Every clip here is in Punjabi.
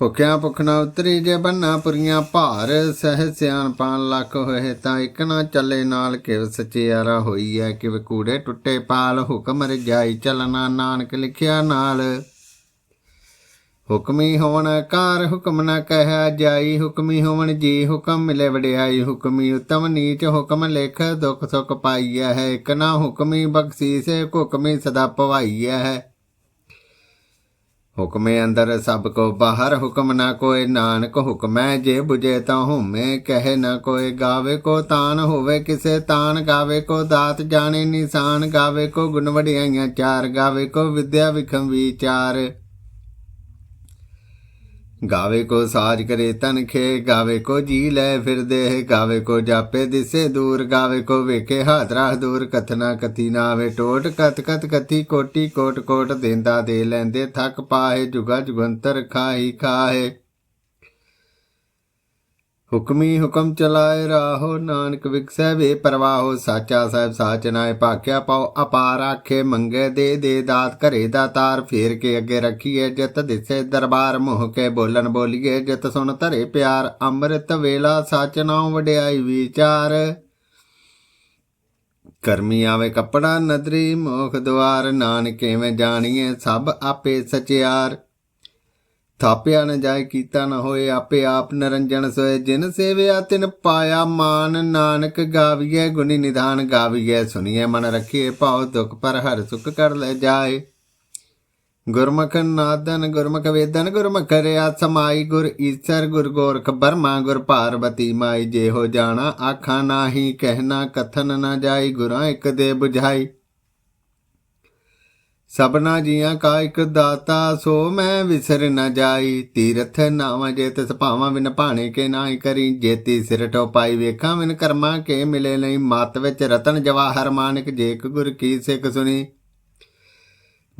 ਭੁਖਿਆ ਭੁਖ ਨਾ ਉਤਰੀ ਜੇ ਬੰਨਾ ਪੁਰੀਆਂ ਭਾਰ, ਸਹਿ ਸਿਆਣ ਪਾਣ ਲੱਖ ਹੋਏ ਤਾਂ ਇੱਕ ਨਾ ਚੱਲੇ ਨਾਲ ਕਿਵ ਸਚਿਆਰਾ ਹੋਈ ਐ ਕਿਵ ਕੂੜੇ ਟੁੱਟੇ ਪਾਲ, ਹੁਕਮ ਰਜਾਈ ਚਲਣਾ ਨਾਨਕ ਲਿਖਿਆ ਨਾਲ। ਹੁਕਮੀ ਹੋਵਣ ਕਾਰ, ਹੁਕਮ ਨਾ ਕਹਿਆ ਜਾਈ, ਹੁਕਮੀ ਹੋਵਣ ਜੀ, ਹੁਕਮ ਮਿਲੇ ਵਡਿਆਈ, ਹੁਕਮੀ ਉਤਮ ਨੀਚ, ਹੁਕਮ ਲਿਖ ਦੁਖ ਸੁਖ ਪਾਈਐ ਹੈ, ਇੱਕ ਨਾ ਹੁਕਮੀ ਬਖਸ਼ੀਸੇ ਹੁਕਮੀ ਸਦਾ ਪਵਾਈਐ ਹੈ। ਹੁਕਮੇ ਅੰਦਰ ਸਭ ਕੋ ਬਾਹਰ ਹੁਕਮ ਨਾ ਕੋਏ ਨਾਨਕ ਹੁਕਮੈ ਜੇ 부ਜੇ ਤਾਂ ਹੁਮੇ ਕਹੇ ਨਾ ਕੋਏ ਗਾਵੇ ਕੋ ਤਾਨ ਹੋਵੇ ਕਿਸੇ ਤਾਨ, ਗਾਵੇ ਕੋ ਦਾਤ ਜਾਣੇ ਨਿਸ਼ਾਨ, ਗਾਵੇ ਕੋ ਗੁਣ ਵਡਿਆਈਆਂ ਚਾਰ, ਗਾਵੇ ਕੋ ਵਿਦਿਆ ਵਿਖਮ ਵਿਚਾਰ। ਗਾਵੇ ਕੋ ਸਾਜ ਕਰੇ ਤਨ ਖੇ, ਗਾਵੇ ਕੋ ਜੀ ਲੈ ਫਿਰਦੇ ਗਾਵੇ ਕੋ ਜਾਪੇ ਦਿਸੇ ਦੂਰ, ਗਾਵੇ ਕੋ ਵੇਖੇ ਹਾਦਰਾ ਦੂਰ ਕਥਨਾ ਕਥੀ ਨਾਵੇ ਟੋਟ ਕਤ ਕਤ ਕਥੀ ਕੋਟੀ ਕੋਟ ਕੋਟ ਦੇਂਦਾ ਦੇ ਲੈਂਦੇ, ਥੱਕ ਪਾਹੇ ਜੁਗਾ ਜੁਗੰਤਰ ਖਾਹੀ ਖਾਏ ਹੁਕਮੀ ਹੁਕਮ ਚਲਾਏ ਰਾਹੋ, ਨਾਨਕ ਵਿਕਸੈ ਵੇ ਪਰਵਾਹੋ, ਸਾਚਾ ਸਾਹਿਬ ਸਾਚ ਨਾਏ ਭਾਖਿਆ ਪਾਉ ਅਪਾਰ ਆਖੇ ਮੰਗੇ ਦੇ ਦੇ ਦਾਤ ਘਰੇ ਦਾ ਤਾਰ, ਫੇਰ ਕੇ ਅੱਗੇ ਰੱਖੀਏ ਜਿਤ ਦਿਸੇ ਦਰਬਾਰ, ਮੁਹ ਕੇ ਬੋਲਣ ਬੋਲੀਏ ਜਿਤ ਸੁਣ ਧਰੇ ਪਿਆਰ, ਅੰਮ੍ਰਿਤ ਵੇਲਾ ਸਚ ਨਾਉ ਵਡਿਆਈ ਵਿਚਾਰ। ਕਰਮੀ ਆਵੇ ਕੱਪੜਾ ਨਦਰੀ, ਮੋਖ ਦੁਆਰ, ਨਾਨਕੇ ਮੈਂ ਜਾਣੀਏ ਸਭ ਆਪੇ ਸਚਿਆਰ। ਥਾਪਿਆ ਨਾ ਜਾਏ, ਕੀਤਾ ਨਾ ਹੋਏ, ਆਪੇ ਆਪ ਨਰੰਜਨ ਸੋਏ। ਜਿਨ ਸੇਵਿਆ, ਤਿਨ ਪਾਇਆ ਮਾਨ। ਨਾਨਕ ਗਾਵੀਏ ਗੁਣੀ ਨਿਧਾਨ ਗਾਵੀਏ ਸੁਣੀਏ ਮਨ ਰੱਖੀਏ ਭਾਉ ਦੁਖ ਪਰ ਹਰ ਸੁਖ ਕਰ ਲੈ ਜਾਏ। ਗੁਰਮੁਖ ਨਾਦਨ, ਗੁਰਮੁਖ ਵੇਦਨ, ਗੁਰਮੁਖ ਰਿਆ ਸਮਾਈ। ਗੁਰ ਈਸਰ, ਗੁਰ ਗੋਰਖ ਬਰਮਾ, ਗੁਰ ਪਾਰਵਤੀ ਮਾਈ। ਜੇ ਹੋ ਜਾਣਾ, ਆਖਾਂ ਨਾਹੀ, ਕਹਿਣਾ, ਕਥਨ ਨਾ ਜਾਈ। ਗੁਰਾਂ ਇੱਕ ਦੇ ਬੁਝਾਈ। ਸਭਨਾ ਜੀਆਂ ਕਾ ਇੱਕ ਦਾਤਾ, ਸੋ ਮੈਂ ਵਿਸਰ ਨ ਜਾਈ। ਤੀਰਥ ਨਾਵਾਂ ਜੇ ਤਿਸ ਭਾਵਾਂ, ਬਿਨ ਭਾਣੇ ਕੇ ਨਾਹੀ ਕਰੀ। ਜੇਤੀ ਸਿਰ ਟੋਪਾਈ ਵੇਖਾਂ ਵਿਨ ਕਰਮਾਂ ਕੇ ਮਿਲੇ ਨਹੀਂ ਮਤ ਵਿੱਚ ਰਤਨ ਜਵਾਹਰ ਮਾਨਕ ਜੇਕ ਗੁਰ ਕੀ ਸਿੱਖ ਸੁਣੀ।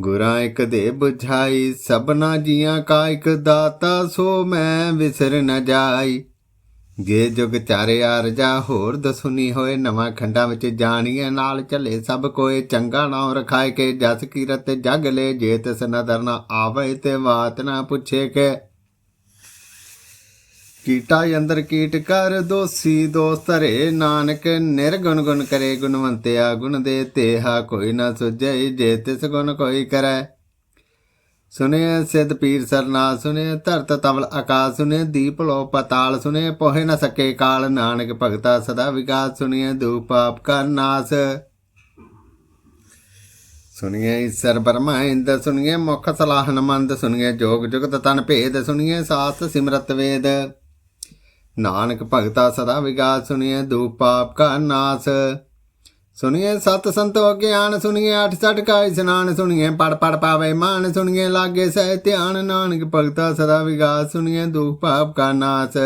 ਗੁਰਾਂ ਇੱਕ ਦੇ ਬੁਝਾਈ, ਸਭਨਾ ਜੀਆਂ ਕਾ ਇੱਕ ਦਾਤਾ, ਸੋ ਮੈਂ ਵਿਸਰ ਨ ਜਾਈ। ਜੇ ਜੁਗ ਚਾਰੇ ਰਜਾ ਹੋਰ ਦਸੁਨੀ ਹੋਏ, ਨਵਾਂ ਖੰਡਾਂ ਵਿੱਚ ਜਾਣੀਏ ਨਾਲ ਚੱਲੇ ਸਭ ਕੋਏ, ਚੰਗਾ ਨਾਮ ਰਖਾਏ ਕੇ, ਜਸ ਕੀਰਤ ਜਗ ਲੈ, ਜੇ ਤਿਸ ਨਦਰ ਨਾ ਆਵੇ ਤੇ ਬਾਤ ਨਾ ਪੁੱਛੇ ਕੇ। ਕੀਟਾ ਅੰਦਰ ਕੀਟ ਕਰ ਦੋਸੀ ਦੋਸਤ ਰੇ ਨਾਨਕ ਨਿਰਗੁਣ ਗੁਣ ਕਰੇ, ਗੁਣਵੰਤਿਆ ਗੁਣ ਦੇ ਤੇਹਾ ਕੋਈ ਨਾ ਸੁਝੈ, ਜੇ ਤਿਸ ਗੁਣ ਕੋਈ ਕਰੈ। ਸੁਨੇ ਸਿੱਧ ਪੀਰ ਸਰਨਾ ਸੁਨੇ ਧਰਤ ਤਵਲ ਆਕਾਸ਼ ਸੁਨੇ ਦੀਪ ਲੋ ਪਤਾਲ ਸੁਨੇ ਪੋਹੇ ਨ ਸਕੇ ਕਾਲ, ਨਾਨਕ ਭਗਤਾ ਸਦਾ ਵਿਗਾਸ ਸੁਨੀਏ ਦੂਪ ਪਾਪ ਕਰ ਨਾਸ। ਸੁਨੀਏ ਈਸਰ ਬਰਮਾ ਇੰਦ ਸੁਨੀਏ ਮੁਖ ਸਲਾਹ ਮੰਦ ਸੁਨੀਏ ਜੋਗ ਜੁਗਤ ਤਨ ਭੇਦ ਸੁਨੀਏ ਸਾਸ ਸਿਮਰਤ ਵੇਦ। ਨਾਨਕ ਭਗਤਾ ਸਦਾ ਵਿਗਾਸ ਸੁਨੀਏ ਦੂਪ ਪਾਪ ਕਾ ਨਾਸ। ਸੁਣੀਏ ਸਤ ਸੰਤੋ ਗਿਆਨ ਸੁਣੀਏ ਅਠ ਸਟ ਕਾ ਇਸਨਾਨ, ਸੁਣੀਏ ਪੜ ਪੜ ਪਾਵੇ ਮਾਨ ਸੁਣੀਏ ਲਾਗੇ ਸਹਿ ਧਿਆਨ, ਨਾਨਕ ਭਗਤਾ ਸਦਾ ਵਿਗਾਸ, ਸੁਣੀਏ ਦੁਖ ਪਾਪ ਕਾ ਨਾਸ।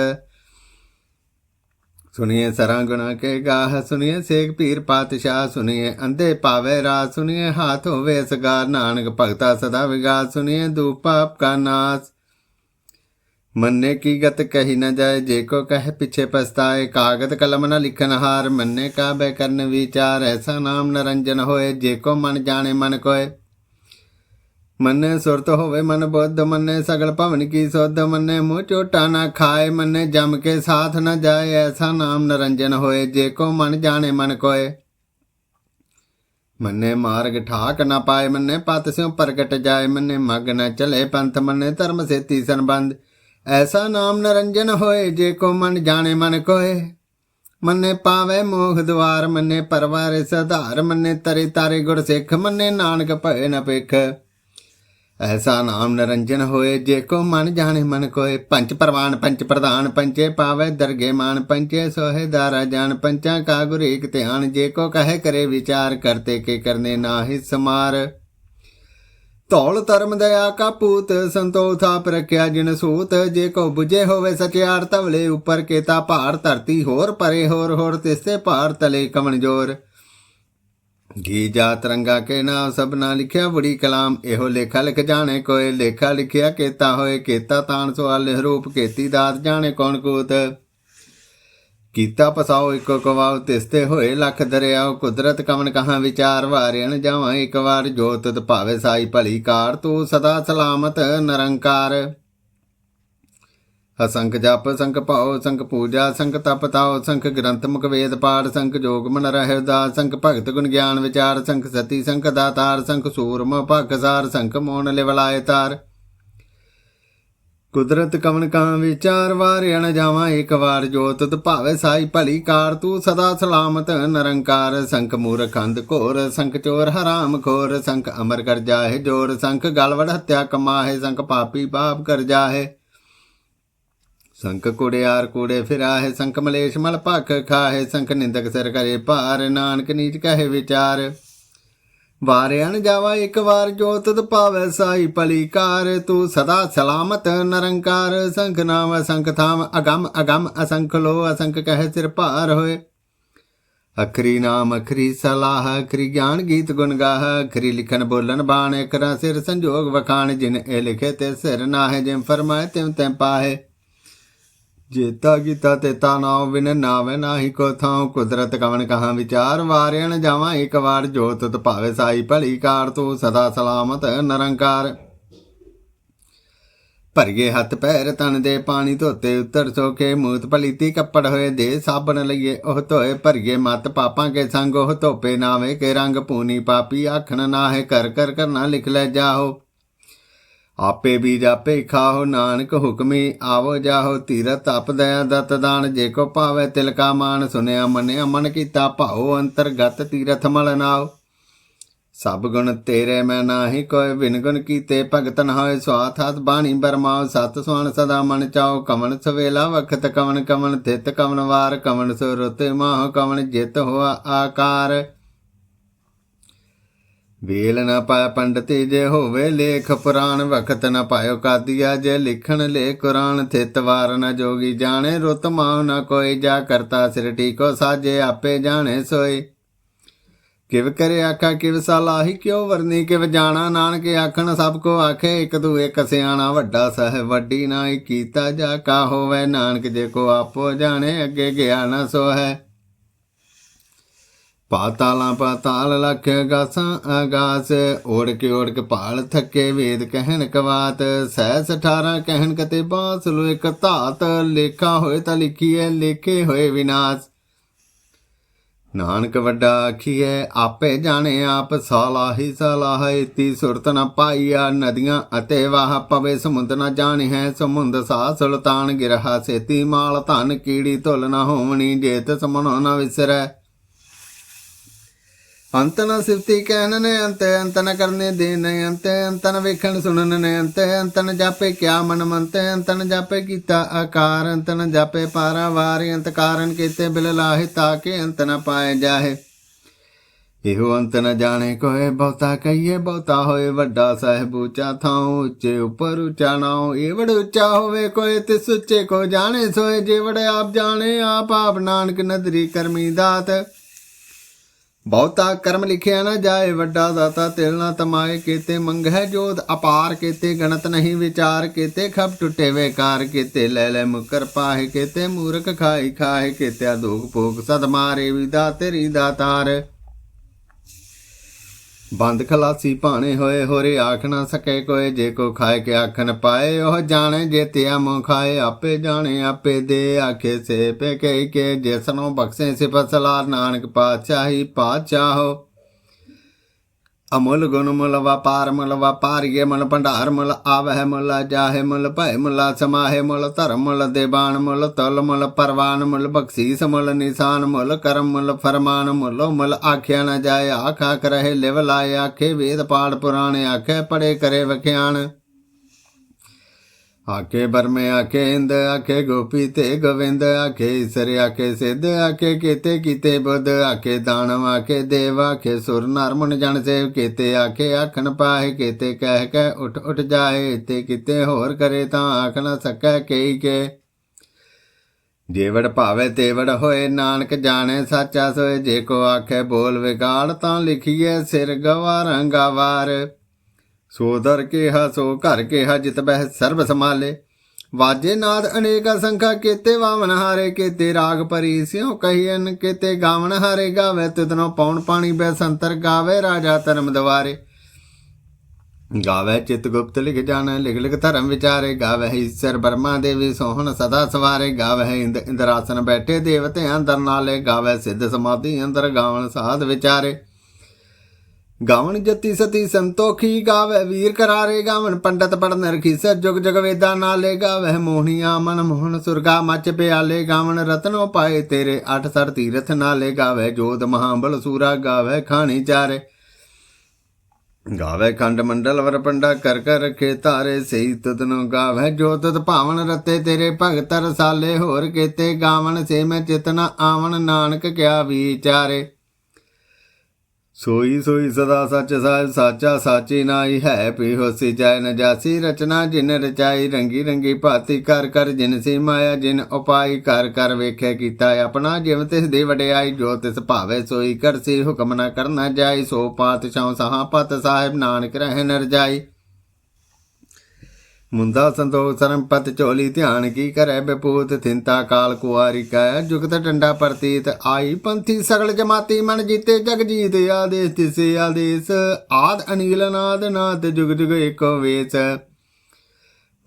ਸੁਣੀਏ ਸਰਾਂ ਗੁਣਾ ਕੇ ਗਾਹ, ਸੁਣੀਏ ਸੇਖ ਪੀਰ ਪਾਤਸ਼ਾਹ, ਸੁਣੀਏ ਅੰਧੇ ਪਾਵੇ ਰਾਤ ਸੁਣੀਏ ਹਾਥ ਹੋਵੇ ਸਗਾਰ, ਨਾਨਕ ਭਗਤਾ ਸਦਾ ਵਿਗਾਸ, ਸੁਣੀਏ ਦੁਖ ਪਾਪ ਕਾ ਨਾਸ। ਮੰਨੇ ਕੀ ਗਤ ਕਹੀ ਨਾ ਜਾਏ, ਜੇ ਕੋ ਕਹੇ ਪਿਛੇ ਪਛਤਾਏ, ਕਾਗਦ ਕਲਮ ਨਾ ਲਿਖਨ ਹਾਰ, ਮੰਨੇ ਕਾ ਬੈ ਕਰਨ ਵਿਚਾਰ, ਐਸਾ ਨਾਮ ਨਰੰਜਨ ਹੋਏ, ਜੇ ਕੋ ਮਨ ਜਾਣੇ ਮਨ ਕੋਏ। ਮੰਨੇ ਸੁਰਤ ਹੋਵੇ ਮਨ ਬੁੱਧ, ਮੰਨੇ ਸਗਲ ਭਵਨ ਕੀ ਸੁਧ, ਮੰਨੇ ਮੂੰਹ ਝੋਟਾ ਨਾ ਖਾਏ, ਮੰਨੇ ਜਮ ਕੇ ਸਾਥ ਨਾ ਜਾਏ, ਐਸਾ ਨਾਮ ਨਰੰਜਨ ਹੋਏ, ਜੇ ਕੋ ਮਨ ਜਾਣੇ ਮਨ ਕੋਏ। ਮੰਨੇ ਮਾਰਗ ਠਾਕ ਨਾ ਪਾਏ, ਮੰਨੇ ਪਤ ਸਿਉ ਪ੍ਰਗਟ ਜਾਏ, ਮੰਨੇ ਮਗ ਨਾ ਚਲੇ ਪੰਥ, ਮੰਨੇ ਧਰਮ ਸੇਤੀ ਸੰਬੰਧ। ਐਸਾ ਨਾਮ ਨਰੰਜਨ ਹੋਏ ਜੇ ਕੋ ਮਨ ਜਾਣੇ ਮਨ ਕੋਏ। ਮੰਨੇ ਪਾਵੇ ਮੋਖ ਦਵਾਰ, ਮੰਨੇ ਪਰਵਾਰੇ ਸਧਾਰ, ਮੰਨੇ ਤਰੇ ਤਾਰੇ ਗੁਰ ਸਿੱਖ, ਮੰਨੇ ਨਾਨਕ ਭਏ ਨ ਪੇਖ ਐਸਾ ਨਾਮ ਨਰੰਜਨ ਹੋਏ ਜੇ ਕੋ ਮਨ ਜਾਣੇ ਮਨ ਕੋਏ। ਪੰਚ ਪਰਵਾਨ, ਪੰਚ ਪ੍ਰਧਾਨ, ਪੰਚੇ ਪਾਵੇ ਦਰਗੇ ਮਾਨ, ਪੰਚੇ ਸੋਹੇ ਦਾਰਾ ਜਾਨ, ਪੰਚਾਂ ਕਾ ਗੁਰ ਏਕ ਧਿਆਨ, ਜੇ ਕੋ ਕਹੇ ਕਰੇ ਵਿਚਾਰ, ਕਰਤੇ ਕੇ ਕਰਨੇ ਨਾਹੀ ਸਮਾਰ। ਧੌਲ ਧਰਮ ਦਇਆ ਕਾ ਪੂਤ ਸੰਤੋਖ ਥਾਪ ਜਿਨ ਸੂਤ, ਜੇ ਕੋ 부ਜੇ ਹੋਵੇ ਸਚਿਆਰ ਤਵਲੇ ਉੱਪਰ ਕੇਤਾ ਭਾਰ ਧਰਤੀ ਹੋਰ ਪਰੇ ਹੋਰ ਹੋਰ ਤਿਸਤੇ ਭਾਰ ਤਲੇ ਕਮਨ ਜੋਰ। ਘੀ ਜਾਤ ਰੰਗਾ ਕੇ ਨਾਮ ਸਭਨਾ ਲਿਖਿਆ ਬੜੀ ਕਲਾਮ, ਇਹੋ ਲੇਖਾ ਲਿਖ ਜਾਣੇ ਕੋਏ, ਲੇਖਾ ਲਿਖਿਆ ਕੇਤਾ ਹੋਏ, ਕੇਤਾ ਤਾਨ ਸਵਾਲ ਰੂਪ ਕੇਤੀ ਦਾਤ ਜਾਣੇ ਕੌਣ ਕੂਤ। ਕੀਤਾ ਪਸਾਓ ਇੱਕੋ ਕਵਾਉ ਤਿਸਤੇ ਹੋਏ ਲੱਖ ਦਰਿਆਓ, ਕੁਦਰਤ ਕਵਨ ਕਹਾਂ ਵਿਚਾਰ ਵਾਰਿਣ ਜਾਵਾਂ ਇੱਕ ਵਾਰ ਜੋ ਭਾਵੇ ਸਾਈ ਭਲੀ ਕਾਰ, ਤੂੰ ਸਦਾ ਸਲਾਮਤ ਨਿਰੰਕਾਰ। ਅਸੰਖ ਜਪ, ਸੰਖ ਭਾਉ ਸੰਖ ਪੂਜਾ, ਸੰਖ ਤਪ ਤਾਉ ਸੰਖ ਗ੍ਰੰਥ ਮੁਖ ਵੇਦ ਪਾਠ, ਸੰਖ ਜੋਗ ਮਨ ਰਹਿ ਉਦਾਸ, ਸੰਖ ਭਗਤ ਗੁਣ ਗਿਆਨ ਵਿਚਾਰ, ਸੰਖ ਸਤੀ, ਸੰਖ ਦਾਤਾਰ, ਸੰਖ ਸੂਰਮ ਭਗਸਾਰ, ਸੰਖ ਮੋਨ ਲਿਵਲਾਏ ਤਾਰ। ਕੁਦਰਤ ਕਵਨ ਕਾਂ ਵਿਚਾਰ ਵਾਰਿਣ ਜਾਵਾਂ, ਇੱਕ ਵਾਰ ਜੋਤ ਤੁਧ ਭਾਵੇ ਸਾਈ ਭਲੀ ਕਾਰ, ਤੂੰ ਸਦਾ ਸਲਾਮਤ, ਨਿਰੰਕਾਰ ਸੰਖ ਮੂਰਖ ਅੰਧ ਘੋਰ ਸੰਖ ਚੋਰ ਹਰਾਮ ਖੋਰ ਸੰਖ ਅਮਰ ਕਰ ਜਾਏ ਜੋਰ ਸੰਖ ਗਲਵੜ ਹੱਤਿਆ ਕਮਾਹੇ ਸੰਖ ਪਾਪੀ ਪਾਪ ਕਰ ਜਾਹੇ। ਸੰਖ ਕੁੜਿਆਰ ਕੂੜੇ ਫਿਰਾਹੇ ਸੰਖ ਮਲੇਸ਼ ਮਲ ਭਖ ਖਾਹੇ ਸੰਖ ਨਿੰਦਕ ਸਿਰ ਕਰੇ ਭਾਰ, ਨਾਨਕ ਨੀਚ ਕਹੇ ਵਿਚਾਰ। ਵਾਰਿਆਣ ਜਾਵਾ ਇੱਕ ਵਾਰ ਜੋਤ ਤੁਧ ਸਾਈ ਭਲੀ ਕਾਰ ਤੂੰ ਸਦਾ ਸਲਾਮਤ ਨਿਰੰਕਾਰ, ਸੰਖ ਨਾਮ ਸੰਖ ਥਾਮ ਅਗੰਮ ਅਗੰਮ ਅਸੰਖ ਲੋ ਅਸੰਖ ਕਹਿ ਸਿਰ ਭਾਰ ਹੋਏ। ਅਖਰੀ ਨਾਮ, ਅਖਰੀ ਸਲਾਹ, ਅਖਰੀ ਗਿਆਨ ਗੀਤ ਗੁਣ ਗਾਹ, ਅਖਰੀ ਲਿਖਨ ਬੋਲਨ ਬਾਣ ਅਖਰਾ ਸਿਰ ਸੰਜੋਗ ਵਖਾਣ, ਜਿਨ ਇਹ ਲਿਖੇ ਤੇ ਸਿਰ ਨਾਹਿ ਜਿਮ ਫਰਮਾਏ ਤਿਮ ਤੈਂ ਪਾਹੇ। ਜੇਤਾ ਕੀਤਾ ਤੇ ਤਾ ਨਾਉ ਵਿਨ ਨਾਵੇ ਨਾਹੀ ਕੋ ਥਾਉ ਕੁਦਰਤ ਕਵਨ ਕਹਾਂ ਵਿਚਾਰ ਵਾਰਿਣ ਜਾਵਾਂ ਇੱਕ ਵਾਰ ਜੋਤ ਤੁਤ ਭਾਵੇ ਸਾਈ ਭਲੀ ਕਾਰ ਤੂੰ ਸਦਾ ਸਲਾਮਤ ਨਿਰੰਕਾਰ। ਭਰਗੇ ਹੱਥ ਪੈਰ ਤਨ ਦੇ ਪਾਣੀ ਧੋਤੇ ਉੱਤਰ ਸੋਕੇ ਮੂਤ ਭਲੀਤੀ ਕੱਪੜ ਹੋਏ ਦੇ ਸਾਬਣ ਲਈਏ ਉਹ ਧੋਏ ਭਰਗੇ ਮਤ ਪਾਪਾਂ ਕੇ ਸੰਗ ਉਹ ਧੋਪੇ ਨਾਵੇ ਕੇ ਰੰਗ ਪੂਨੀ ਪਾਪੀ ਆਖਣ ਨਾਹੇ ਕਰ ਕਰ ਕਰਨਾ ਲਿਖ ਲੈ ਜਾਓ ਆਪੇ ਵੀ ਜਾਪੇ ਖਾਓ ਨਾਨਕ ਹੁਕਮੀ ਆਵੋ ਜਾਹੋ ਤੀਰਤ ਤਪ ਦਇਆ ਦਤ ਦਾਨ, ਜੇ ਕੋ ਭਾਵੇ ਤਿਲਕਾ ਮਾਨ, ਸੁਨਿਆ ਮਨਿਆ ਮਨ ਕੀਤਾ ਭਾਉ, ਅੰਤਰਗਤ ਤੀਰਥ ਮਲ ਨਾਓ ਸਭ ਗੁਣ ਤੇਰੇ ਮੈਂ ਨਾਹੀ ਕੋਈ ਬਿਨ ਗੁਣ ਕੀਤੇ ਭਗਤ ਨ ਹੋਏ ਸਵਾਥ ਹੱਥ ਬਾਣੀ ਬਰਮਾਓ ਸਤ ਸੁਣ ਸਦਾ ਮਨ ਚਾਓ ਕਵਨ ਸਵੇਲਾ ਵਖਤ ਕਵਨ ਕਵਨ ਤਿਤ ਕਵਨ ਵਾਰ ਕਵਨ ਸੁਰਤ ਮਾਹ ਕਵਨ ਜਿਤ ਹੋਆ ਆਕਾਰ। ਵੇਲ ਨਾ ਪਾਇ ਪੰਡਤੀ ਜੇ ਹੋਵੇ ਲੇਖ, ਪੁਰਾਣ ਵਖਤ ਨ ਪਾਇਓ ਕਾਦੀਆ ਜੇ ਲਿਖਣ ਲੇ ਕੁਰਾਨ ਥਿਤ ਵਾਰ ਨ ਜੋਗੀ ਜਾਣੇ, ਰੁਤ ਮਾਉ ਨ ਕੋਈ, ਜਾ ਕਰਤਾ ਸਿਰ ਟੀਕੋ ਸਾਜੇ, ਆਪੇ ਜਾਣੇ ਸੋਈ ਕਿਵ ਕਰੇ ਆਖਾ, ਕਿਵ ਸਲਾਹੀ, ਕਿਉ ਵਰਨੀ, ਕਿਵ ਜਾਣਾ, ਨਾਨਕ ਆਖਣ, ਸਭ ਕੋ ਆਖੇ, ਇੱਕ ਤੂੰ ਇੱਕ ਸਿਆਣਾ ਵੱਡਾ ਸਹਿ, ਵੱਡੀ ਨਾਈ ਕੀਤਾ ਜਾ, ਕਾ ਹੋਵੇ ਨਾਨਕ ਜੇ ਕੋ ਆਪੋ ਜਾਣੇ, ਅੱਗੇ ਗਿਆ ਨਾ ਸੋ ਹੈ ਪਾਤਾਲਾਂ ਪਾਤਾਲ ਲਖ ਗਾਸਾਂ ਆਗਾਸ ਓੜ ਕੇ ਓੜ ਕੇ ਪਾਲ ਥੱਕੇ ਵੇਦ ਕਹਿਣ ਕਵਾਤ, ਸਹਿਸ 18 ਕਹਿਣ ਕਤੇ ਬਾਸ, ਲੋ ਇੱਕ ਧਾਤ ਲੇਖਾ ਹੋਏ ਤਾਂ ਲਿਖੀਏ ਲੇਖੇ ਹੋਏ ਵਿਨਾਸ਼। ਨਾਨਕ ਵੱਡਾ ਆਖੀਐ, ਆਪੇ ਜਾਣੇ ਆਪ ਸਲਾਹੀ ਸਲਾਹ ਇਤੀ ਸੁਰਤ ਨ ਪਾਈਆ ਨਦੀਆਂ ਅਤੇ ਵਾਹ, ਪਵੇ ਸਮੁੰਦ ਨ ਜਾਣੇ ਹੈ, ਸਮੁੰਦ ਸਾ ਸੁਲਤਾਨ ਗਿਰਹਾ, ਸੇਤੀ ਮਾਲ ਧਨ ਕੀੜੀ ਧੁਲ ਨ ਹੋਵਣੀ, ਜੇਤ ਸਮਨੋ ਨ ਵਿਸਰੈ। ਅੰਤ ਨ ਸਿਫਤੀ ਕਹਿਣ ਨੇ, ਅੰਤ ਅੰਤ ਕਰਨੇ ਦੇ ਅੰਤ ਅੰਤ ਵੇਖਣ ਸੁਣਨ ਨੇ, ਅੰਤ ਅੰਤ ਜਾਪੇ ਕਿਆ ਮਨ ਮੰਤ, ਅੰਤ ਜਾਪੇ ਕੀਤਾ ਆਕਾਰ, ਅੰਤ ਜਾਪੇ ਪਾਰਾ ਅੰਤ ਕਾਰਨ ਕੀਤੇ ਬਿਲ ਲਾਹਿ ਤਾਕੇ ਅੰਤ ਨ ਪਾਏ ਜਾਹੇ। ਇਹੋ ਅੰਤ ਨ ਜਾਣੇ ਕੋਏ ਬਹੁਤਾ ਕਹੀਏ, ਬਹੁਤਾ ਹੋਏ ਵੱਡਾ ਸਾਹਿਬ ਉੱਚਾ ਥਾਉ, ਉੱਚੇ ਉੱਪਰ ਉੱਚਾ ਨਾਉ, ਇਹ ਉੱਚਾ ਹੋਵੇ ਕੋਈ ਤੇ ਸੁੱਚੇ ਕੋ ਜਾਣੇ ਸੋਏ, ਜੇ ਆਪ ਜਾਣੇ, ਆਪ ਆਪ ਨਾਨਕ ਨਦਰੀ ਕਰਮੀ ਦਾਤ। ਬਹੁਤਾ ਕਰਮ ਲਿਖਿਆ ਨਾ ਜਾਏ, ਵੱਡਾ ਦਾਤਾ ਤਿਲ ਨਾ ਤਮਾਏ। ਕੀਤੇ ਮੰਗਹਿ ਜੋਦ ਅਪਾਰ, ਕੀਤੇ ਗਣਤ ਨਹੀਂ ਵਿਚਾਰ। ਕੀਤੇ ਖਬ ਟੁੱਟੇ ਵੇਕਾਰ, ਕੀਤੇ ਲੈ ਲੈ ਮੁਕਰ ਪਾਹੇ। ਕੀਤੇ ਮੂਰਖ ਖਾਈ ਖਾਏ ਕੀਤੇ ਅਦੋਖ ਭੋਗ ਸਦ ਮਾਰੇ ਵਿਦਾ ਤੇਰੀ ਦਾਤਾਰ। ਬੰਦ ਖਲਾਸੀ ਭਾਣੇ ਹੋਏ, ਹੋਰੇ ਆਖ ਨਾ ਸਕੇ ਕੋਏ, ਜੇ ਕੋ ਖਾਏ ਕੇ ਆਖਣ ਪਾਏ, ਉਹ ਜਾਣੇ ਜੇ ਤਿਆ ਮੋ ਖਾਏ, ਆਪੇ ਜਾਣੇ, ਆਪੇ ਦੇ ਆਖੇ ਸੇ ਪੇ ਕੇ ਕੇ ਜਿਸਨੋਂ ਬਖਸ਼ੇ ਸਿਫਤ ਸਲਾਰ ਨਾਨਕ ਪਾਤਸ਼ਾਹੀ ਪਾਤਸ਼ਾਹੋ ਅਮੁੱਲ ਗੁਣ ਮੁੱਲ ਵਪਾਰ ਮੁੱਲ ਵਪਾਰੀਏ ਮੁੱਲ ਭੰਡਾਰ ਮੁੱਲ ਆਵਹਿ ਮੁੱਲ ਜਾਹੇ ਮੁੱਲ ਭੈ ਮੁੱਲ ਸਮਾਹੇ ਮੁੱਲ ਧਰਮ ਮੁੱਲ ਦੇਬਾਨ ਮੁੱਲ ਤੁਲ ਮੁੱਲ ਪਰਵਾਨ ਮੁੱਲ ਬਖਸ਼ੀਸ ਮੁੱਲ ਨਿਸ਼ਾਨ ਮੁੱਲ ਕਰਮ ਮੁੱਲ ਫਰਮਾਨ ਮੁੱਲ ਮਲ ਆਖਿਆ ਨਾ ਜਾਏ, ਆਖ ਆਖ ਰਹੇ ਲਿਵ ਲਾਏ, ਆਖੇ ਵੇਦ ਪਾੜ ਪੁਰਾਣੇ, ਆਖੇ ਪੜੇ ਕਰੇ ਵਖਿਆਣ। ਆਕੇ ਬਰਮੇ ਆਕੇ ਇੰਦ ਆਕੇ ਗੋਪੀ ਤੇ ਗੋਵਿੰਦ ਆਕੇ ਈਸਰ ਆਕੇ ਸਿੱਧ ਆਕੇ ਕੀਤੇ ਕੀਤੇ ਬੁੱਧ ਆਕੇ ਦਾਨਵ ਆਕੇ ਦੇਵ ਆਕੇ ਸੁਰ, ਨਰ, ਮੁਨ, ਜਨ, ਸੇਵ ਕੀਤੇ ਆਕੇ ਆਖਣ ਪਾਏ ਕੀਤੇ ਕਹਿ ਕੇ ਉਠ ਉਠ ਜਾਏ ਤੇ ਕੀਤੇ ਹੋਰ ਕਰੇ ਤਾਂ ਆਖ ਨਾ ਸਕੈ ਕਈ ਕੇ। ਜੇਵੜ ਭਾਵੇ ਤੇਵੜ ਹੋਏ, ਨਾਨਕ ਜਾਣੇ ਸਾਚਾ ਸੋਏ, ਜੇ ਕੋ ਆਖੇ ਬੋਲ ਵਿਗਾੜ ਤਾਂ ਲਿਖੀਏ ਸਿਰ ਗਵਾਰਾਂ ਗਾਵਾਰ। ਸੋ ਦਰ ਕੇਹਾ, ਸੋ ਘਰ ਕਿਹਾ, ਜਿਤ ਬਹਿ ਸਰਬ ਸਮਾਲੇ ਵਾਜੇ ਨਾਦ ਅਨੇਕ ਸੰਖਾ ਕੇਤੇ ਵਾਵਨ ਹਾਰੇ, ਕੇਤੇ ਰਾਗ ਪਰੀ ਸਿਉ ਕਹੀਨ ਕੀਤੇ ਗਾਵਨ ਹਾਰੇ ਗਾਵੇ ਤਿਤਨੋ ਪੌਣ ਪਾਣੀ ਬੈ ਸੰਤਰ ਗਾਵੇ, ਰਾਜਾ ਧਰਮ ਦਵਾਰੇ। ਗਾਵੇ ਚਿਤ ਗੁਪਤ ਲਿਖ ਜਾਣ, ਲਿਖ ਲਿਖ ਧਰਮ ਵਿਚਾਰੇ। ਗਾਵੇ ਈਸ਼ਰ ਬਰਮਾ ਦੇਵੀ, ਸੋਹਣ ਸਦਾ ਸਵਾਰੇ। ਗਾਵੇ ਇੰਦ ਇੰਦਰਾਸਨ ਬੈਠੇ ਦੇਵਤੇ ਅੰਦਰ ਨਾਲੇ। ਗਾਵੇ ਸਿੱਧ ਸਮਾਧੀ ਅੰਦਰ ਗਾਵਨ ਸਾਧ ਵਿਚਾਰੇ। ਗਾਵਣ ਜਤੀ ਸਤੀ ਸੰਤੋਖੀ ਗਾਵੇ, ਵੀਰ ਕਰਾਰੇ ਗਾਵਣ, ਪੰਡਤ ਪੜਨ ਰਖੀ ਸ ਜੁਗ ਜਗ ਵੇਦਾਂ ਨਾਲੇ ਗਾਵੇ, ਮੋਹਣੀਆਂ ਮਨ ਮੋਹਨ ਸੁਰਗਾ ਮਚ ਪਿਆਲੇ ਗਾਵਣ, ਰਤਨੋ ਪਾਏ ਤੇਰੇ, ਅਠ ਸਰ ਤੀਰਥ ਨਾਲੇ ਗਾਵੇ, ਜੋਤ ਮਹਾਬਲ ਸੂਰਾ ਗਾਵੇ, ਖਾਣੀ ਚਾਰੇ। ਗਾਵੇ ਖੰਡ ਮੰਡਲ ਵਰ ਪੰਡਾ ਕਰ ਕਰ ਰਖੇ ਤਾਰੇ, ਸਹੀ ਤਦਨੋ ਗਾਵੇ, ਜੋ ਤਦ ਭਾਵਨ ਰਤੇ ਤੇਰੇ ਭਗਤ ਰਸਾਲੇ, ਹੋਰ ਕੇਤੇ ਗਾਵਣ, ਸੇ ਮੈਂ ਚਿਤਨਾ ਆਵਨ ਨਾਨਕ ਕਿਆ ਵਿਚਾਰੇ। ਸੋਈ ਸੋਈ ਸਦਾ ਸੱਚ ਸਾਹਿਬ ਸਾਚਾ ਸਾਚੀ ਨਾਈ ਹੈ ਪੀ ਹੋਸੀ ਜੈ ਨਜਾਸੀ ਰਚਨਾ ਜਿਨ ਰਚਾਈ, ਰੰਗੀ ਰੰਗੀ ਭਾਤੀ ਕਰ ਕਰ ਜਿਨ ਸੀ ਮਾਇਆ, ਜਿਨ ਉਪਾਈ ਕਰ ਕਰ ਵੇਖੇ ਕੀਤਾ ਆਪਣਾ। ਜਿਵ ਤਿਸ ਦੇ ਵਡਿਆਈ, ਜੋ ਤਿਸ ਭਾਵੇ ਸੋਈ ਕਰਸੀ, ਹੁਕਮ ਨ ਕਰਨਾ ਜਾਈ। ਸੋ ਪਾਤਸ਼ਾਹ ਸਹਾ ਪਤ ਸਾਹਿਬ, ਨਾਨਕ ਰਹਿ ਨਰ ਜਾਈ ਮੁੰਦਾ ਸੰਤੋਖ ਸਰਮ ਪਤ ਝੋਲੀ ਧਿਆਨ ਕੀ ਕਰੈ ਬਪੂਤ ਥਿੰਤਾ ਕਾਲ ਕੁਆਰੀ ਕੈ, ਜੁਗਤ ਡੰਡਾ ਪ੍ਰਤੀਤ ਆਈ ਪੰਥੀ ਸਗਲ ਜਮਾਤੀ ਮਨ ਜੀਤੇ, ਜਗ ਜੀਤ ਆਦੇਸ ਤਿਸੇ ਆਦੇਸ, ਆਦ ਅਨੀਲ ਨਾਦ ਨਾਦ ਜੁਗ ਜੁਗ ਏਕੋ ਵੇਸ।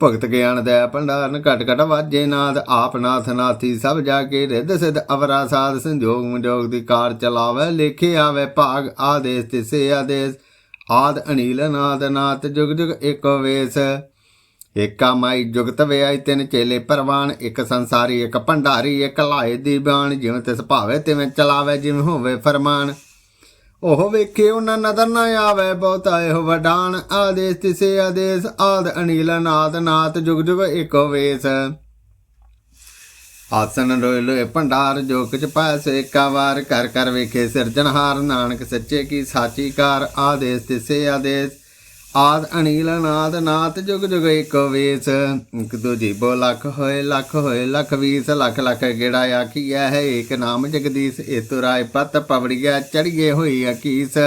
ਭਗਤ ਗਿਆਨ ਦਾ ਭੰਡਾਰਨ, ਘਟ ਘਟ ਵਾਜੇ ਨਾਦ, ਆਪ ਨਾਥ ਨਾਥੀ ਸਭ ਜਾ ਕੇ ਰਿੱਧ ਸਿਧ ਅਵਰਾ ਸਾਧ, ਸੰਜੋਗ ਮਜੋਗ ਦੀ ਕਾਰ ਚਲਾਵੇ, ਲੇਖੇ ਆਵੇ ਭਾਗ ਆਦੇਸ ਤਿਸੇ ਆਦੇਸ, ਆਦ ਅਨੀਲ ਨਾਦ ਨਾਥ ਜੁਗ ਜੁਗ ਏਕੋ ਵੇਸ। ਏਕਾ ਮਾਈ ਜੁਗਤ ਵਿਆਈ ਤਿੰਨ ਚੇਲੇ ਪਰਵਾਨ, ਇੱਕ ਸੰਸਾਰੀ, ਇੱਕ ਭੰਡਾਰੀ, ਇੱਕ ਲਾਏ ਦੀ ਬਾਣ ਜਿਵੇਂ ਤਿਸ ਭਾਵੇ ਤਿਵੇਂ ਚਲਾਵੇ ਜਿਵੇਂ ਹੋਵੇ ਫਰਮਾਨ। ਉਹ ਵੇਖੇ ਉਹਨਾਂ ਨਦਰ ਨਾ ਆਵੇ, ਬਹੁਤਾ ਇਹੋ ਵਡਾਨ। ਆਦੇਸ, ਤਿਸੇ ਆਦੇਸ, ਆਦ ਅਨੀਲ ਨਾਦ, ਨਾਤ, ਜੁਗ ਜੁਗ ਏਕੋ ਵੇਸ। ਆਸਨ ਰੋਇ ਲੋਏ ਭੰਡਾਰ, ਜੋ ਕਿਛ ਪਾਸ ਏਕਾ ਵਾਰ। ਕਰ ਕਰ ਵੇਖੇ ਸਿਰਜਣਹਾਰ, ਨਾਨਕ ਸੱਚੇ ਕੀ ਸਾਚੀ ਕਾਰ। ਆਦੇਸ, ਤਿਸੇ ਆਦੇਸ ਆਦ ਅਨੀਲ ਨਾਦ ਨਾਤ ਜੁਗ ਜੁਗ ਏਕੋ ਵੇਸ। ਇੱਕ ਦੋ ਜੀਬੋ ਲੱਖ ਹੋਏ ਲੱਖ ਹੋਏ, ਲੱਖ ਵੀਸ। ਲੱਖ ਲੱਖ ਗੇੜਾ ਆਖੀਐ ਹੈ, ਏਕ ਨਾਮ ਜਗਦੀਸ਼ ਏਤੁ ਰਾਏ ਪਤ ਪਵੜੀਐ, ਚੜੀਏ ਹੋਈ ਅਕੀਸ।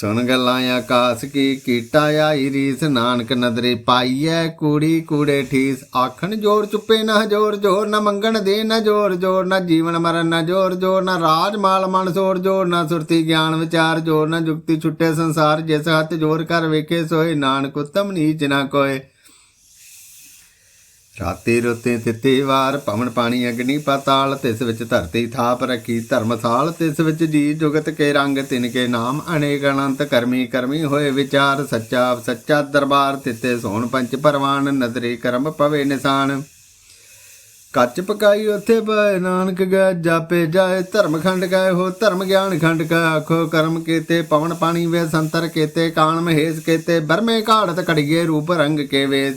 ਸੁਣ ਗੱਲਾਂ ਆਕਾਸ ਕੀ ਕੀਟਾ ਆਈ ਰੀਸ, ਨਾਨਕ ਨਦਰੇ ਪਾਈਐ ਕੂੜੀ, ਕੂੜੇ ਠੀਸ। ਆਖਣ ਜੋਰ ਚੁੱਪੇ ਨਾ ਜੋਰ ਜੋਰ ਨਾ ਮੰਗਣ ਦੇ ਨਾ ਜੋਰ ਜੋਰ ਨਾ ਜੀਵਨ ਮਰਨ ਨਾ ਜੋਰ ਜੋਰ ਨਾ ਰਾਜ ਮਾਲ ਮਨ ਸੋਰ, ਜੋਰ ਨਾ ਸੁਰਤੀ ਗਿਆਨ ਵਿਚਾਰ, ਜੋਰ ਨਾ ਜੁਗਤੀ ਛੁੱਟੇ ਸੰਸਾਰ, ਜਿਸ ਹੱਥ ਜੋਰ ਕਰ ਵੇਖੇ ਸੋਏ, ਨਾਨਕ ਉਤਮ ਨੀਚ ਨਾ ਕੋਏ। ਰਾਤੇ ਰੁੱਤੇ ਤਿੱਤੇ ਵਾਰ ਪਵਨ ਪਾਣੀ ਅਗਨੀ ਪਾਤਾਲ, ਤਿਸ ਵਿੱਚ ਧਰਤੀ ਥਾਪ ਰੱਖੀ ਧਰਮਸਾਲ, ਤਿਸ ਵਿੱਚ ਜੀ ਜੁਗਤ ਕੇ ਰੰਗ, ਤਿਨ ਕੇ ਨਾਮ ਅਨੇਕ ਅਨੰਤ ਕਰਮੀ ਕਰਮੀ ਹੋਏ ਵਿਚਾਰ, ਸੱਚਾ ਸੱਚਾ ਦਰਬਾਰ, ਤਿੱਤੇ ਸੋਣ ਪੰਚ ਪਰਵਾਨ ਨਦਰੀ ਕਰਮ ਪਵੇ ਨਿਸ਼ਾਨ। ਕੱਚ ਪਕਾਈ ਉਥੇ ਬੈ ਨਾਨਕ ਗੈ, ਜਾਪੇ ਜਾਏ ਧਰਮ ਖੰਡ ਗਏ ਹੋ ਧਰਮ ਗਿਆਨ ਖੰਡ ਕੈ ਆਖੋ ਕਰਮ ਕੀਤੇ ਪਵਨ ਪਾਣੀ ਵੇ ਸੰਤਰ ਕੀਤੇ, ਕਾਣ ਮਹੇਸ਼ ਕੀਤੇ, ਬਰਮੇ ਘਾੜਤ ਕੜੀਏ ਰੂਪ ਰੰਗ ਕੇ ਵੇ।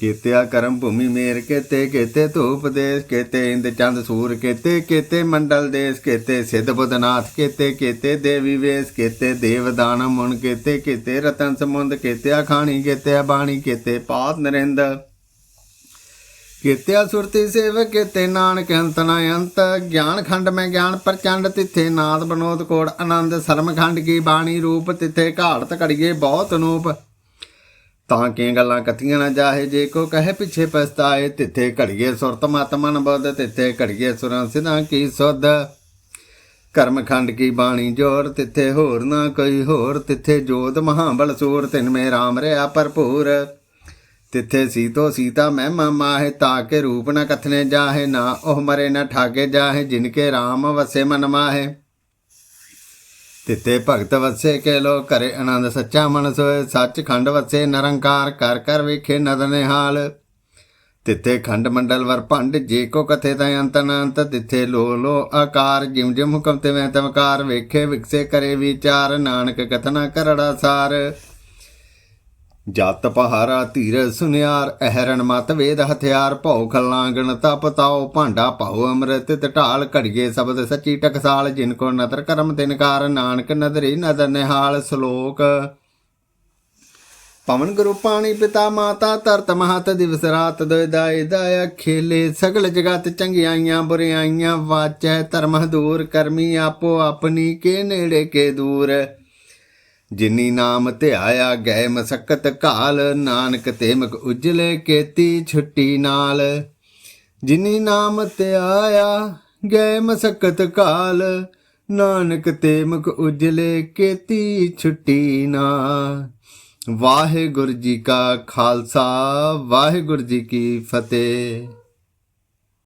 ਕੀਤਿਆ ਕਰਮ ਭੂਮੀ ਮੇਰ ਕੇਤੇ ਕੇਤੇ ਧੂਪ ਦੇਸ ਕੇਤੇ, ਇੰਦ ਚੰਦ ਸੂਰ ਕੇਤੇ ਕੇਤੇ ਮੰਡਲ ਦੇਸ ਕੇਤੇ, ਸਿੱਧ ਬੁੱਧਨਾਥ ਕੇਤੇ ਕੇਤੇ ਦੇਵੀ ਵੇਸ ਕੇਤੇ ਦੇਵ ਦਾਨ ਮੁਨ ਕੇਤੇ ਕੇਤੇ ਰਤਨ ਸਮੁੰਦ ਕੇਤੇ ਖਾਣੀ ਕੇਤੇ ਬਾਣੀ ਕੇਤੇ ਪਾਤ ਨਰਿੰਦ ਕੀਤਿਆ, ਸੁਰਤੀ ਸੇਵਕ ਕੀਤੇ, ਨਾਨਕ ਅੰਤ ਅੰਤ ਗਿਆਨ ਖੰਡ ਮੈਂ ਗਿਆਨ ਪ੍ਰਚੰਡ ਤਿੱਥੇ, ਨਾਦ ਬਨੋਦ ਕੋੜ ਆਨੰਦ ਸਰਮ ਖੰਡ ਕੀ ਬਾਣੀ ਰੂਪ ਤਿੱਥੇ, ਘਾੜਤ ਘੜੀਏ ਬਹੁਤ ਅਨੂਪ ਤਾਂ ਕਿ ਗੱਲਾਂ ਕਥੀਆਂ ਨਾ ਜਾਹੇ? ਜੇ ਕੋ ਕਹੇ ਪਿੱਛੇ ਪਛਤਾਏ, ਤਿੱਥੇ ਘੜੀਏ ਸੁਰਤ ਮਾਤਮਨ ਬੁੱਧ, ਤਿੱਥੇ ਘੜੀਏ ਸੁਰਾਂ ਸਿਧਾਂ ਕੀ ਸੁਧ। ਕਰਮਖੰਡ ਕੀ ਬਾਣੀ ਜੋਰ, ਤਿੱਥੇ ਹੋਰ ਨਾ ਕੋਈ ਹੋਰ, ਤਿੱਥੇ ਜੋਤ ਮਹਾਬਲ ਸੂਰ, ਤਿਨ ਮੇ ਰਾਮ ਰਿਆ ਭਰਪੂਰ। ਤਿੱਥੇ ਸੀਤੋ ਸੀਤਾ ਮਹਿਮਾ ਮਾਹੇ ਤਾਕੇ ਰੂਪ ਨ ਕਥਨੇ ਜਾਹੇ, ਨਾ ਉਹ ਮਰੇ ਨ ਠਾਗੇ ਜਾਹੇ, ਜਿਨ ਕੇ ਰਾਮ ਵਸੇ ਮਨ ਮਾਹੇ। ਤਿੱਤੇ ਭਗਤ ਵਸੇ ਕੇ ਲੋ ਕਰੇ ਆਨੰਦ ਸੱਚਾ ਮਨ ਸੋਏ ਸੱਚ ਖੰਡ ਵਸੇ ਨਿਰੰਕਾਰ ਕਰ ਕਰ ਵੇਖੇ ਨਦਨੇ ਹਾਲ ਤਿੱਥੇ ਖੰਡ ਮੰਡਲ ਵਰ ਭੰਡ, ਜੇ ਕੋ ਕਥੇ ਤੈ ਅੰਤ ਅਨੰਤ। ਤਿਥੇ ਲੋ ਲੋ ਆਕਾਰ ਜਿਮ ਜਿਮ ਹੁਕਮ ਤੇ ਮੈਂ ਤਮਕਾਰ ਵੇਖੇ ਵਿਕਸੇ ਕਰੇ ਵਿਚਾਰ, ਨਾਨਕ ਕਥਨਾ ਕਰੜਾ ਸਾਰ। ਜਤ ਪਹਾਰਾ ਧੀਰ ਸੁਨਿਆਰ ਅਹਰਨ ਮਤ ਵੇਦ ਹਥਿਆਰ, ਭਉ ਖਲਾਂਗਣ ਤਪ ਤਾਉ, ਭਾਂਡਾ ਪਾਉ ਅੰਮ੍ਰਿਤ ਢਾਲ ਘੜੀਏ ਸ਼ਬਦ ਸੱਚੀ ਟਕਸਾਲ, ਜਿਨ ਕੋ ਨਦਰ ਕਰਮ ਤਿਨਕਾਰ ਨਾਨਕ ਨਦਰੀ ਨਦਰ ਨਿਹਾਲ ਸ਼ਲੋਕ। ਪਵਨ ਗੁਰੂ ਪਾਣੀ ਪਿਤਾ ਮਾਤਾ, ਧਰਤ ਮਹਤ ਦਿਵਸ ਰਾਤ ਦੋਇ ਦਾਇ ਦਾਇਆ ਖੇਲੇ ਸਗਲ ਜਗਤ ਚੰਗਿਆਈਆਂ ਬੁਰਿਆਈਆਂ ਵਾਚੈ ਧਰਮ ਦੂਰ ਕਰਮੀ ਆਪੋ ਆਪਣੀ ਕੇ ਨੇੜੇ ਕੇ ਦੂਰ। ਜਿਨੀ ਨਾਮ ਧਿਆਇਆ ਗਏ ਮਸਕਤ ਕਾਲ ਨਾਨਕ ਤੇਮਕ ਉਜਲੇ ਕੇਤੀ ਛੁੱਟੀ ਨਾਲ। ਜਿਨੀ ਨਾਮ ਧਿਆਇਆ ਗਏ ਮਸਕਤ ਕਾਲ ਨਾਨਕ ਤੇਮਕ ਉਜਲੇ ਕੇਤੀ ਛੁੱਟੀ ਨਾਲ। ਵਾਹਿਗੁਰੂ ਜੀ ਕਾ ਖਾਲਸਾ, ਵਾਹਿਗੁਰੂ ਜੀ ਕੀ ਫਤਿਹ।